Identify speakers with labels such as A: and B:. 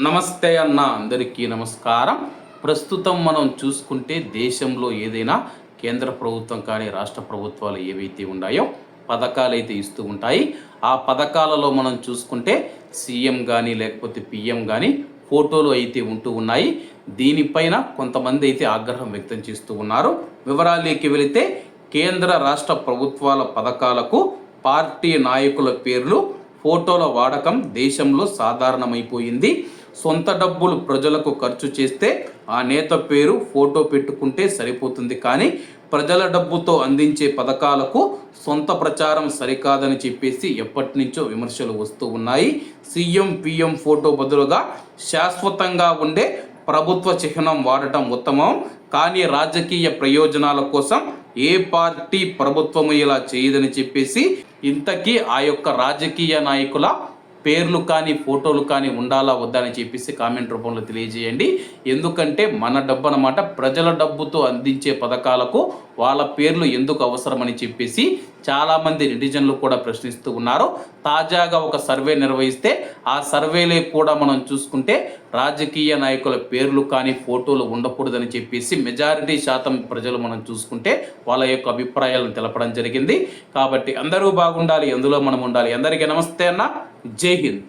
A: నమస్తే అన్న అందరికీ నమస్కారం. ప్రస్తుతం మనం చూసుకుంటే దేశంలో ఏదైనా కేంద్ర ప్రభుత్వం కానీ రాష్ట్ర ప్రభుత్వాలు ఏవైతే ఉన్నాయో పథకాలు అయితే ఇస్తూ ఉంటాయి. ఆ పథకాలలో మనం చూసుకుంటే సీఎం కానీ లేకపోతే పిఎం కానీ ఫోటోలు అయితే ఉంటూ ఉన్నాయి. దీనిపైన కొంతమంది అయితే ఆగ్రహం వ్యక్తం చేస్తూ ఉన్నారు. వివరాల్లోకి వెళితే కేంద్ర రాష్ట్ర ప్రభుత్వాల పథకాలకు పార్టీ నాయకుల పేర్లు ఫోటోల వాడకం దేశంలో సాధారణమైపోయింది. సొంత డబ్బులు ప్రజలకు ఖర్చు చేస్తే ఆ నేత పేరు ఫోటో పెట్టుకుంటే సరిపోతుంది. కానీ ప్రజల డబ్బుతో అందించే పథకాలకు సొంత ప్రచారం సరికాదని చెప్పేసి ఎప్పటి నుంచో విమర్శలు వస్తూ ఉన్నాయి. సీఎం పిఎం ఫోటో బదులుగా శాశ్వతంగా ఉండే ప్రభుత్వ చిహ్నం వాడటం ఉత్తమం. కానీ రాజకీయ ప్రయోజనాల కోసం ఏ పార్టీ ప్రభుత్వము ఇలా చేయదని చెప్పేసి ఇంతకీ ఆ యొక్క రాజకీయ నాయకుల పేర్లు కానీ ఫోటోలు కానీ ఉండాలా వద్దా అని చెప్పేసి కామెంట్ రూపంలో తెలియజేయండి. ఎందుకంటే మన డబ్బు అన్నమాట ప్రజల డబ్బుతో అందించే పథకాలకు వాళ్ళ పేర్లు ఎందుకు అవసరమని చెప్పేసి చాలామంది నెటిజన్లు కూడా ప్రశ్నిస్తూ ఉన్నారు. తాజాగా ఒక సర్వే నిర్వహిస్తే ఆ సర్వేలో కూడా మనం చూసుకుంటే రాజకీయ నాయకుల పేర్లు కానీ ఫోటోలు ఉండకూడదని చెప్పేసి మెజారిటీ శాతం ప్రజలు మనం చూసుకుంటే వాళ్ళ యొక్క అభిప్రాయాలను తెలపడం జరిగింది. కాబట్టి అందరూ బాగుండాలి ఎందులో మనం ఉండాలి. అందరికీ నమస్తే అన్న. Jai